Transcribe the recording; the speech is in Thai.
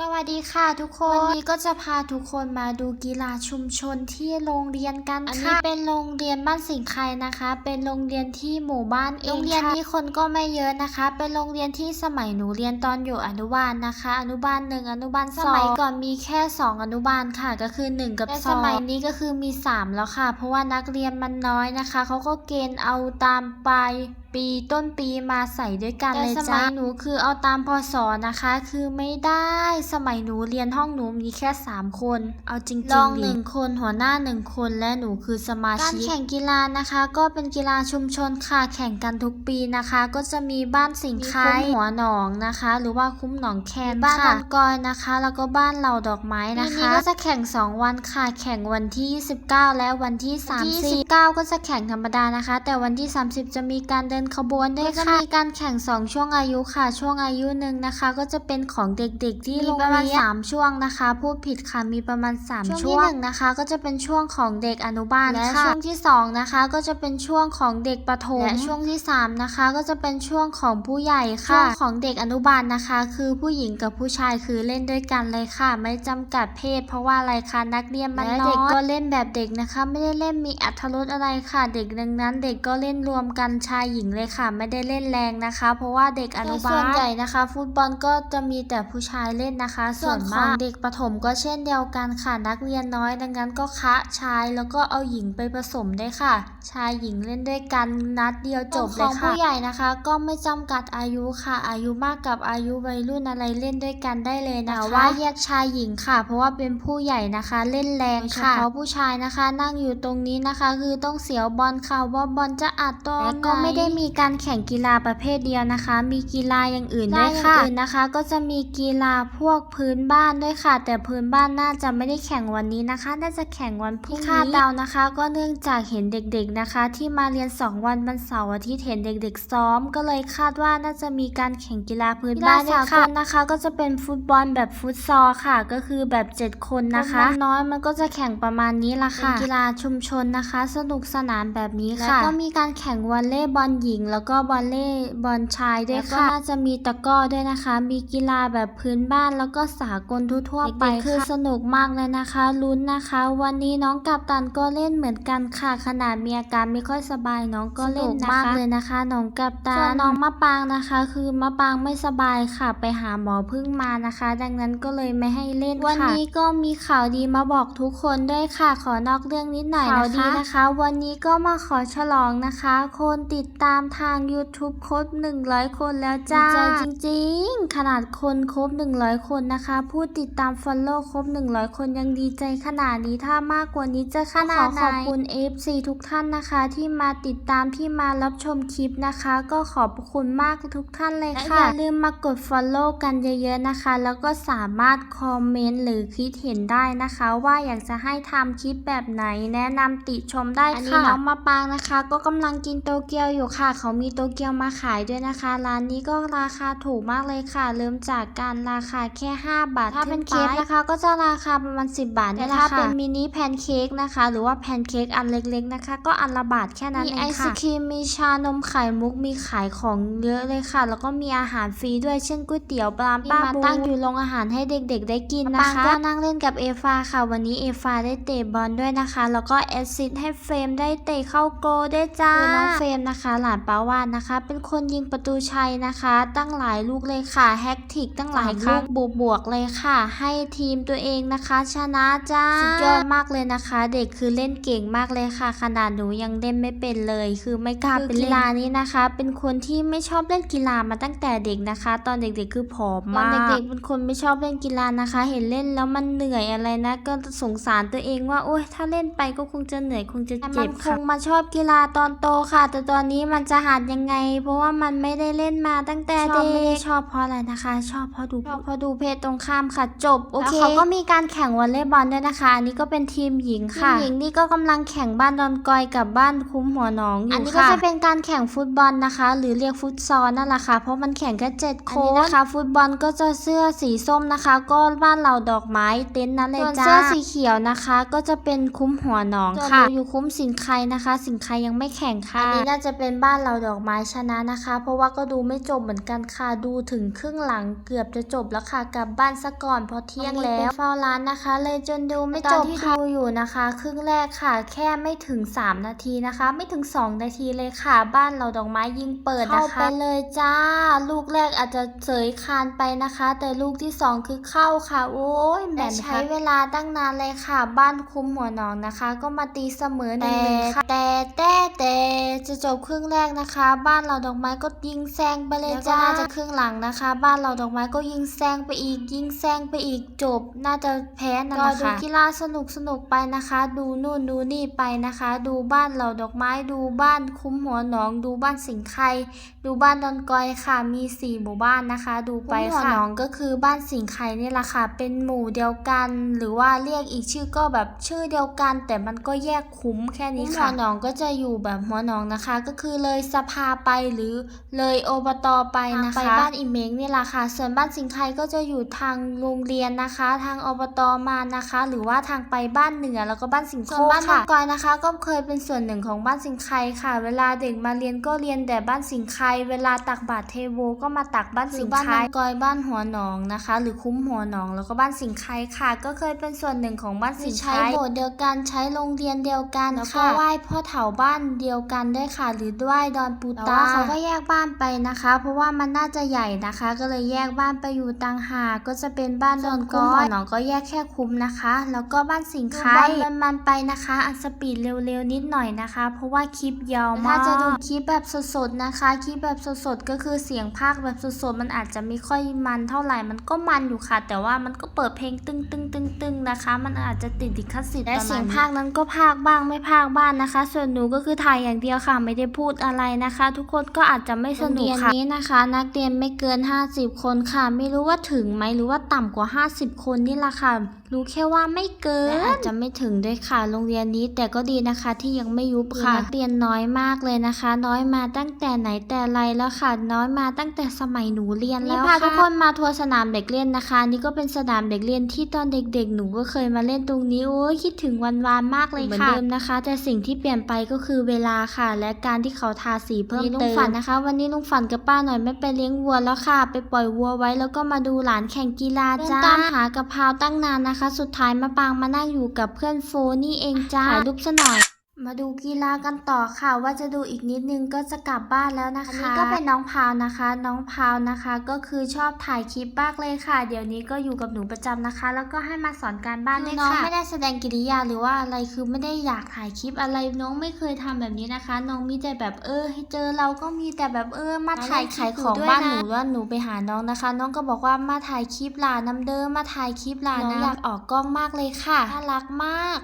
สวัสดีค่ะทุกคน วันนี้ก็จะพาทุกคนมาดูกีฬาชุมชนที่โรงเรียนกันค่ะ อันนี้เป็นโรงเรียนบ้านสิงห์ไคนะคะ เป็นโรงเรียนที่หมู่บ้านเองโรงเรียนนี้คนก็ไม่เยอะนะคะ เป็นโรงเรียนที่สมัยหนูเรียนตอนอยู่อนุบาลนะคะ อนุบาลหนึ่งอนุบาลสองสมัยก่อนมีแค่สองอนุบาลค่ะ ก็คือหนึ่งกับสองสมัยนี้ก็คือมีสามแล้วค่ะ เพราะว่านักเรียนมันน้อยนะคะเขาก็เกณฑ์เอาตามไป ปีต้นปีมาใส่ด้วยกันเลยจ้าสมัยหนูคือเอาตามพศนะคะ คือไม่ได้สมัยหนูเรียนห้องหนูมีแค่ 3 คน เอาจริงๆรองหนึ่งคนหัวหน้าหนึ่งคนและหนูคือสมาชิก การแข่งกีฬานะคะ ก็เป็นกีฬาชุมชนค่ะแข่งกันทุกปีนะคะ ก็จะมีบ้านสิงห์ไคคุ้มหัวหนองนะคะ หรือว่าคุ้มหนองแคนบ้านลำกอยนะคะ แล้วก็บ้านเหล่าดอกไม้นะคะปีนี้ก็จะแข่ง 2 วันค่ะแข่งวันที่29และวันที่30 29 ก็จะแข่งธรรมดานะคะ แต่วันที่ 30 จะมีการเดินขบวนด้วยค่ะมีการแข่ง 2 ช่วงอายุค่ะ ช่วงอายุหนึ่งนะคะ ก็จะเป็นของเด็กๆ ที่โรงเรียน3ช่วงนะคะพูดผิดค่ะมีประมาณ3ช่วงที่หนึ่งนะคะก็จะเป็นช่วงของเด็กอนุบาลและช่วงที่2นะคะก็จะเป็นช่วงของเด็กประถมและช่วงที่3นะคะก็จะเป็นช่วงของผู้ใหญ่ค่ะช่วงของเด็กอนุบาลนะคะ คือผู้หญิงกับผู้ชายคือเล่นด้วยกันเลยค่ะ ไม่จำกัดเพศ เพราะว่าอะไรคะนักเรียนมันน้อยเด็กก็เล่นแบบเด็กนะคะ ไม่ได้เล่นมีอัธรสอะไรค่ะ เด็กดังนั้น เด็กก็เล่นรวมกันชายหญิงเลยค่ะ ไม่ได้เล่นแรงนะคะ เพราะว่าเด็กอนุบาลส่วนใหญ่นะคะ ฟุตบอลก็จะมีแต่ผู้ชายเล่นนะคะ ส่วนมากเด็กประถมก็เช่นเดียวกันค่ะนักเรียนน้อย ดังนั้นก็คะชายแล้วก็เอาหญิงไปผสมได้ค่ะ ชายหญิงเล่นด้วยกันนัดเดียวจบเลยค่ะของผู้ใหญ่นะคะ ก็ไม่จำกัดอายุค่ะ อายุมากกับอายุวัยรุ่นอะไรเล่นด้วยกันได้เลยนะคะว่าแยกชายหญิงค่ะ เพราะว่าเป็นผู้ใหญ่นะคะเล่นแรงค่ะเฉพาะผู้ชายนะคะ นั่งอยู่ตรงนี้นะคะ คือต้องเสียวบอลค่ะว่าบอลจะอัดตอนและก็ไม่ได้มีการแข่งกีฬาประเภทเดียวนะคะ มีกีฬาอย่างอื่นด้วยค่ะอื่นนะคะ ก็จะมีกีฬาพวกพื้นบ้านด้วยค่ะ แต่พื้นบ้านน่าจะไม่ได้แข่งวันนี้นะคะ น่าจะแข่งวันพรุ่งนี้คาดเดานะคะ ก็เนื่องจากเห็นเด็กๆนะคะ ที่มาเรียน 2 วันวันเสาร์อาทิตย์เห็นเด็ก ๆ ซ้อม ก็เลยคาดว่าน่าจะมีการแข่งกีฬาพื้นบ้านด้วยค่ะนะคะ ก็จะเป็นฟุตบอลแบบฟุตซอลค่ะ ก็คือแบบ 7 คนนะคะน้อยมันก็จะแข่งประมาณนี้ละค่ะเป็นกีฬาชุมชนนะคะ สนุกสนานแบบนี้ค่ะแล้วก็มีการแข่งวอลเลย์บอลหญิงแล้วก็วอลเลย์บอลชายด้วยค่ะแล้วก็น่าจะมีตะกร้อด้วยนะคะ มีกีฬาแบบพื้นบ้านแล้วก็สากลทั่วๆไปคือสนุกมากเลยนะคะลุ้นนะคะ วันนี้น้องกัปตันก็เล่นเหมือนกันค่ะ ขนาดมีอาการไม่ค่อยสบายน้องก็เล่นนะคะมากเลยนะคะ น้องกัปตันส่วนน้องมะปางนะคะ คือมะปางไม่สบายค่ะ ไปหาหมอเพิ่งมานะคะ ดังนั้นก็เลยไม่ให้เล่นค่ะวันนี้ก็มีข่าวดีมาบอกทุกคนด้วยค่ะ ขอนอกเรื่องนิดหน่อยนะคะข่าวดีนะคะ วันนี้ก็มาขอฉลองนะคะ คนติดตามทาง YouTube ครบ 100 คนแล้วจ้าดีใจจริงๆ ขนาดคนครบ 100 คนนะคะ ผู้ติดตาม Follow ครบ 100 คนยังดีใจขนาดนี้ถ้ามากกว่านี้จะขนาดไหนขอบคุณ FC ทุกท่านนะคะ ที่มาติดตามที่มารับชมคลิปนะคะ ก็ขอบคุณมากทุกท่านเลยค่ะ อย่าลืมมากด Follow กันเยอะๆนะคะ แล้วก็สามารถคอมเมนต์หรือคิดเห็นได้นะคะ ว่าอยากจะให้ทำคลิปแบบไหนแนะนำติชมได้ค่ะอันนี้น้องมาปางนะคะ ก็กำลังกินโตเกียวอยู่ค่ะเขามีโตเกียวมาขายด้วยนะคะ ร้านนี้ก็ราคาถูกมากเลยค่ะ เริ่มจากการราคาแค่ 5 บาท ถ้าเป็นเค้กนะคะ ก็จะราคาประมาณ 10 บาทนี่แหละค่ะถ้าเป็นมินิแพนเค้กนะคะ หรือว่าแพนเค้กอันเล็กๆนะคะ ก็อันละบาทแค่นั้นเองค่ะ มีไอศครีม มีชานมไข่มุก มีขายของเยอะเลยค่ะ แล้วก็มีอาหารฟรีด้วย เช่นก๋วยเตี๋ยวปลาป้าบูตั้งอยู่โรงอาหารให้เด็กๆ ได้กินนะคะก็นั่งเล่นกับเอฟาค่ะ วันนี้เอฟาได้เตะบอลด้วยนะคะ แล้วก็แอสซิสต์ให้เฟรมได้เตะเข้าโกลด้วยจ้าคือน้องเฟรมนะคะหลานป้าวานนะคะ เป็นคนยิงประตูชัยนะคะ ตั้งหลายลูกเลยค่ะแฮกทิกตั้งหลายลูกบวกบวกๆเลยค่ะ ให้ทีมตัวเองนะคะ ชนะจ้าสุดยอดมากเลยนะคะ เด็กคือเล่นเก่งมากเลยค่ะ ขนาดหนูยังเล่นไม่เป็นเลย คือไม่กล้าเป็นกีฬานี้นะคะ เป็นคนที่ไม่ชอบเล่นกีฬามาตั้งแต่เด็กนะคะ ตอนเด็กๆคือผอมมากตอนเด็กๆเป็นคนไม่ชอบเล่นกีฬานะคะ เห็นเล่นแล้วมันเหนื่อยอะไรนะ ก็สงสารตัวเองว่าโอ๊ยถ้าเล่นไปก็คงจะเหนื่อยคงจะเจ็บค่ะคงมาชอบกีฬาตอนโตค่ะ แต่ตอนนี้มันจะหัดยังไง เพราะว่ามันไม่ได้เล่นมาตั้งแต่เด็กไม่ได้ชอบเพราะอะไรนะคะ ชอบเพราะดูเพราะดูเพศตรงข้ามค่ะจบโอเคเขาก็มีการแข่งวอลเลย์บอลด้วยนะคะ อันนี้ก็เป็นทีมหญิงค่ะทีมหญิงนี่ก็กำลังแข่งบ้านดอนกอยกับบ้านคุ้มหัวหนองอยู่ค่ะ อันนี้ก็จะเป็นการแข่งฟุตบอลนะคะ หรือเรียกฟุตซอลนั่นแหละค่ะ เพราะมันแข่งแค่เจ็ดคนอันนี้นะคะ ฟุตบอลก็จะเสื้อสีส้มนะคะ ก็บ้านเราดอกไม้เต็นท์นั่นเลยจ้าส่วนเสื้อสีเขียวนะคะ ก็จะเป็นคุ้มหัวหนองค่ะอยู่คุ้มสิงห์ไคนะคะ สิงห์ไคยังไม่แข่งค่ะอันนี้น่าจะเป็นบ้านานเราดอกไม้ชนะนะคะ เพราะว่าก็ดูไม่จบเหมือนกันค่ะ ดูถึงครึ่งหลังเกือบจะจบแล้วค่ะ กลับบ้านซะก่อนเพราะเที่ยงแล้วเฝ้าร้านนะคะ เลยจนดูไม่จบที่ดูอยู่นะคะ ครึ่งแรกค่ะ แค่ไม่ถึง 3 นาทีนะคะ ไม่ถึง 2 นาทีเลยค่ะ บ้านเราดอกไม้ยิงเปิดนะคะเข้าไปเลยจ้า ลูกแรกอาจจะเสยคานไปนะคะ แต่ลูกที่ 2 คือเข้าค่ะ โอ้ยแหม่ใช้เวลาตั้งนานเลยค่ะ บ้านคุมหัวหนองนะคะ ก็มาตีเสมอหนึ่งหนึ่งค่ะแต่แต่แต่จะจบครึ่งแรกนะคะ บ้านเราดอกไม้ก็ยิงแซงไปเลยจ้าน่าจะครึ่งหลังนะคะ บ้านเราดอกไม้ก็ยิงแซงไปอีก ยิงแซงไปอีกจบ น่าจะแพ้นั่นแหละค่ะดูกีฬาสนุกสนุกไปนะคะ ดูนู่นดูนี่ไปนะคะ ดูบ้านเราดอกไม้ดูบ้านคุ้มหัวหนอง ดูบ้านสิงห์ไคดูบ้านดอนกอยค่ะมีสี่หมู่บ้านนะคะ ดูไปค่ะหนองก็คือบ้านสิงห์ไคนี่แหละค่ะ เป็นหมู่เดียวกัน หรือว่าเรียกอีกชื่อก็แบบชื่อเดียวกัน แต่มันก็แยกคุ้มแค่นี้ค่ะหัวหนองก็จะอยู่แบบหัวหนองนะคะ ก็คือเลยสภาไปหรือเลยอบตไปนะคะ ไปบ้านอิเมงนี่แหละค่ะ ส่วนบ้านสิงห์ไคก็จะอยู่ทางโรงเรียนนะคะ ทางอบตมานะคะ หรือว่าทางไปบ้านเหนือแล้วก็บ้านสิงห์โคบ้านดอนกอยนะคะ ก็เคยเป็นส่วนหนึ่งของบ้านสิงห์ไคค่ะ เวลาเด็กมาเรียนก็เรียนแต่บ้านสิงห์ไคเวลาตักบาตรเทโวก็มาตักบ้านสิงห์ไคบ้านดอนกอยบ้านหัวหนองนะคะ หรือคุ้มหัวหนอง แล้วก็บ้านสิงห์ไคค่ะ ก็เคยเป็นส่วนหนึ่งของบ้านสิงห์ไคใช้โบสถ์เดียวกันใช้โรงเรียนเดียวกันแล้วก็ไหว้พ่อเถาบ้านเดียวกันด้วยค่ะ หรือไหว้ดอนปูตาเขาก็แยกบ้านไปนะคะ เพราะว่ามันน่าจะใหญ่นะคะ ก็เลยแยกบ้านไปอยู่ต่างหากก็จะเป็นบ้านดอนกอยหนองก็แยกแค่คุ้มนะคะ แล้วก็บ้านสิงห์ไคมันมันๆไปนะคะอันสปีดเร็วๆนิดหน่อยนะคะ เพราะว่าคลิปยาวมากถ้าจะดูคลิปแบบสดๆนะคะคลิปแบบสดๆก็คือเสียงภาคแบบสดๆมันอาจจะไม่ค่อยมันเท่าไหร่มันก็มันอยู่ค่ะ แต่ว่ามันก็เปิดเพลงตึงตึงตึงตึงๆๆๆนะคะ มันอาจจะติดลิขสิทธิ์และเสียงภาคนั้นก็ภาคบ้างไม่ภาคบ้างนะคะ ส่วนหนูก็คือถ่ายอย่างเดียวค่ะ ไม่ได้พูดอะไรนะคะ ทุกคนก็อาจจะไม่สนุกค่ะนี้นะคะ นักเรียนไม่เกิน 50 คนค่ะ ไม่รู้ว่าถึงไหมหรือว่าต่ำกว่า 50 คนนี่แหละค่ะ รู้แค่ว่าไม่เกินและอาจจะไม่ถึงด้วยค่ะโรงเรียนนี้ แต่ก็ดีนะคะที่ยังไม่ยุบค่ะนักเรียนน้อยมากเลยนะคะ น้อยมาตั้งแต่ไหนแต่ไรแล้วค่ะ น้อยมาตั้งแต่สมัยหนูเรียนแล้วค่ะพาทุกคนมาทัวร์สนามเด็กเล่นนะคะ นี่ก็เป็นสนามเด็กเล่นที่ตอนเด็กๆ หนูก็เคยมาเล่นตรงนี้โอ้ยคิดถึงวันวานมากเลยค่ะเหมือนเดิมนะคะ แต่สิ่งที่เปลี่ยนไปก็คือเวลาค่ะ และการที่เขาทาสีเพิ่มเติมลุงฝันนะคะ วันนี้ลุงฝันกับป้าหน่อยไม่ไปเลี้ยงวัวแล้วค่ะ ไปปล่อยวัวไว้แล้วก็มาดูหลานแข่งกีฬาจ้าตามหากะเพราตั้งนานนะคะสุดท้ายมาปางมานั่งอยู่กับเพื่อนโฟนี่เองจ้าถ่ายรูปซะหน่อย มาดูกีฬากันต่อค่ะ ว่าจะดูอีกนิดนึงก็จะกลับบ้านแล้วนะคะอันนี้ก็เป็นน้องพาวนะคะ น้องพาวนะคะ ก็คือชอบถ่ายคลิปมากเลยค่ะ เดี๋ยวนี้ก็อยู่กับหนูประจำนะคะ แล้วก็ให้มาสอนการบ้านด้วยค่ะน้องไม่ได้แสดงกิริยาหรือว่าอะไรคือไม่ได้อยากถ่ายคลิปอะไรน้องไม่เคยทำแบบนี้นะคะ น้องมีแต่แบบเออ ให้เจอเราก็มีแต่แบบเออ มาถ่ายขายของบ้านหนูว่าหนูไปหาน้องนะคะ น้องก็บอกว่ามาถ่ายคลิปหลานน้ำเดิมมาถ่ายคลิปหลานนะอยากออกกล้องมากเลยค่ะน่ารักมาก